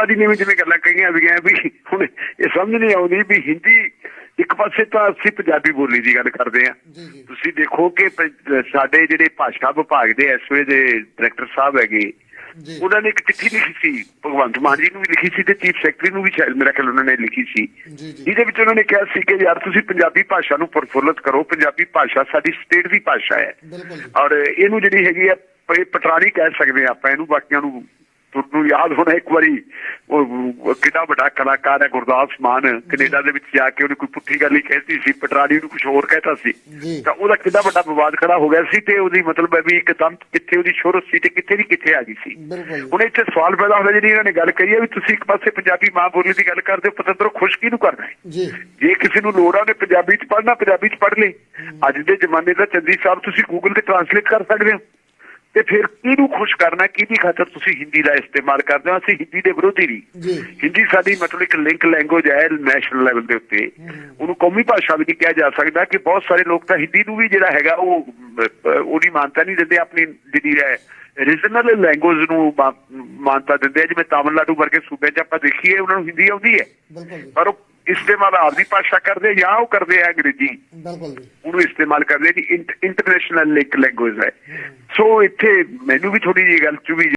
ਆਦੀ ਨੇ ਜਿਵੇਂ ਗੱਲਾਂ ਕਹੀਆਂ ਵੀ ਵੀ ਹੁਣ ਇਹ ਸਮਝ ਨਹੀਂ ਆਉਂਦੀ ਵੀ ਹਿੰਦੀ ਇੱਕ ਪਾਸੇ ਤਾਂ ਅਸੀਂ ਪੰਜਾਬੀ ਬੋਲੀ ਦੀ ਗੱਲ ਕਰਦੇ ਆ ਤੁਸੀਂ ਦੇਖੋ ਕਿ ਸਾਡੇ ਜਿਹੜੇ ਭਾਸ਼ਾ ਵਿਭਾਗ ਦੇ ਇਸ ਵੇਲੇ ਦੇ ਡਾਇਰੈਕਟਰ ਸਾਹਿਬ ਹੈਗੇ ਉਹਨਾਂ ਨੇ ਇੱਕ ਚਿੱਠੀ ਲਿਖੀ ਸੀ ਭਗਵੰਤ ਮਾਨ ਜੀ ਨੂੰ ਵੀ ਲਿਖੀ ਸੀ ਤੇ ਚੀਫ ਸੈਕਟਰੀ ਨੂੰ ਵੀ ਸ਼ਾਇਦ ਮੇਰਾ ਖਿਆਲ ਉਹਨਾਂ ਨੇ ਲਿਖੀ ਸੀ। ਜਿਹਦੇ ਵਿੱਚ ਉਹਨਾਂ ਨੇ ਕਿਹਾ ਸੀ ਕਿ ਯਾਰ ਤੁਸੀਂ ਪੰਜਾਬੀ ਭਾਸ਼ਾ ਨੂੰ ਪ੍ਰਫੁੱਲਤ ਕਰੋ ਪੰਜਾਬੀ ਭਾਸ਼ਾ ਸਾਡੀ ਸਟੇਟ ਦੀ ਭਾਸ਼ਾ ਹੈ। ਔਰ ਇਹਨੂੰ ਜਿਹੜੀ ਹੈਗੀ ਆ ਪ- ਪਟਰਾਣੀ ਕਹਿ ਸਕਦੇ ਆ ਆਪਾਂ ਇਹਨੂੰ ਬਾਕੀਆਂ ਨੂੰ ਤੁਹਾਨੂੰ ਯਾਦ ਹੋਣਾ ਇੱਕ ਵਾਰੀ। ਕਿੰਨਾ ਵੱਡਾ ਕਲਾਕਾਰ ਹੈ ਗੁਰਦਾਸ ਮਾਨ। ਕੈਨੇਡਾ ਦੇ ਵਿੱਚ ਜਾ ਕੇ ਉਹਨੇ ਕੋਈ ਪੁੱਠੀ ਗੱਲ ਹੀ ਕਹਿਤੀ ਸੀ ਪਟਰਾਣੀ ਨੂੰ ਕੁਝ ਹੋਰ ਕਹਿਤਾ ਸੀ। ਤਾਂ ਉਹਦਾ ਕਿੰਨਾ ਵੱਡਾ ਵਿਵਾਦ ਖੜਾ ਹੋ ਗਿਆ ਸੀ ਤੇ ਉਹਦੀ ਮਤਲਬ ਹੈ ਵੀ ਇੱਕਦਮ ਕਿੱਥੇ ਉਹਦੀ ਸ਼ੋਹਰਤ ਸੀ ਤੇ ਕਿੱਥੇ ਦੀ ਕਿੱਥੇ ਆ ਗਈ ਸੀ। ਹੁਣ ਇੱਥੇ ਸਵਾਲ ਪੈਦਾ ਹੁੰਦਾ ਜਿਹੜੀ ਇਹਨਾਂ ਨੇ ਗੱਲ ਕਹੀ ਹੈ ਵੀ ਤੁਸੀਂ ਇੱਕ ਪਾਸੇ ਪੰਜਾਬੀ ਮਾਂ ਬੋਲੀ ਦੀ ਗੱਲ ਕਰਦੇ ਹੋ ਪਤੰਦਰੋਂ ਖੁਸ਼ ਕਿਹਨੂੰ ਕਰਨਾ ਹੈ? ਜੀ। ਜੇ ਕਿਸੇ ਨੂੰ ਲੋੜ ਆ ਉਹਨੇ ਪੰਜਾਬੀ ਚ ਪੜ੍ਹਨਾ ਪੰਜਾਬੀ ਚ ਪੜ੍ਹ ਲੇ ਅੱਜ ਦੇ ਜ਼ਮਾਨੇ ਦਾ ਚੰਦੀ ਸਾਹਿਬ ਤੁਸੀਂ ਗੂਗਲ ਤੇ ਟਰਾਂਸਲੇਟ ਕਰ ਸਕਦੇ ਹੋ। ਤੇ ਫਿਰ ਕਿਹਨੂੰ ਖੁਸ਼ ਕਰਨਾ ਕਿਹਦੀ ਖਾਤਰ ਤੁਸੀਂ ਹਿੰਦੀ ਦਾ ਇਸਤੇਮਾਲ ਕਰਦੇ ਹੋ? ਅਸੀਂ ਹਿੰਦੀ ਦੇ ਵਿਰੋਧੀ ਨਹੀਂ। ਹਿੰਦੀ ਸਾਡੀ ਮਤਲਬ ਇੱਕ ਲਿੰਕ ਲੈਂਗੁਏਜ ਹੈ ਨੈਸ਼ਨਲ ਲੈਵਲ ਦੇ ਉੱਤੇ। ਉਹਨੂੰ ਕੌਮੀ ਭਾਸ਼ਾ ਵੀ ਨਹੀਂ ਕਿਹਾ ਜਾ ਸਕਦਾ ਕਿ ਬਹੁਤ ਸਾਰੇ ਲੋਕ ਤਾਂ ਹਿੰਦੀ ਨੂੰ ਵੀ ਜਿਹੜਾ ਹੈਗਾ ਉਹ ਉਹਦੀ ਮਾਨਤਾ ਨਹੀਂ ਦਿੰਦੇ ਆਪਣੀ ਜਿਹੜੀ ਹੈ ਰੀਜਨਲ ਲੈਂਗੁਏਜ ਨੂੰ ਮਾਨਤਾ ਦਿੰਦੇ ਆ। ਜਿਵੇਂ ਤਾਮਿਲਨਾਡੂ ਵਰਗੇ ਸੂਬੇ 'ਚ ਆਪਾਂ ਦੇਖੀਏ ਉਹਨਾਂ ਨੂੰ ਹਿੰਦੀ ਆਉਂਦੀ ਹੈ। ਪਰ ਉਹ ਇਸਤੇਮਾਲ ਆਪਦੀ ਭਾਸ਼ਾ ਕਰਦੇ ਜਾਂ ਉਹ ਕਰਦੇ ਆ ਅੰਗਰੇਜ਼ੀ? ਬਿਲਕੁਲ ਜੀ। ਉਹਨੂੰ ਇਸਤੇਮਾਲ ਕਰਦੇ ਜੀ ਇੰਟਰਨੈਸ਼ਨਲ ਲਿੰਕ ਲੈਂਗੁਏਜ ਹੈ। ਸੋ ਇੱਥੇ ਮੈਨੂੰ ਵੀ ਥੋੜੀ ਜਿਹੀ ਗੱਲ ਚ ਵੀ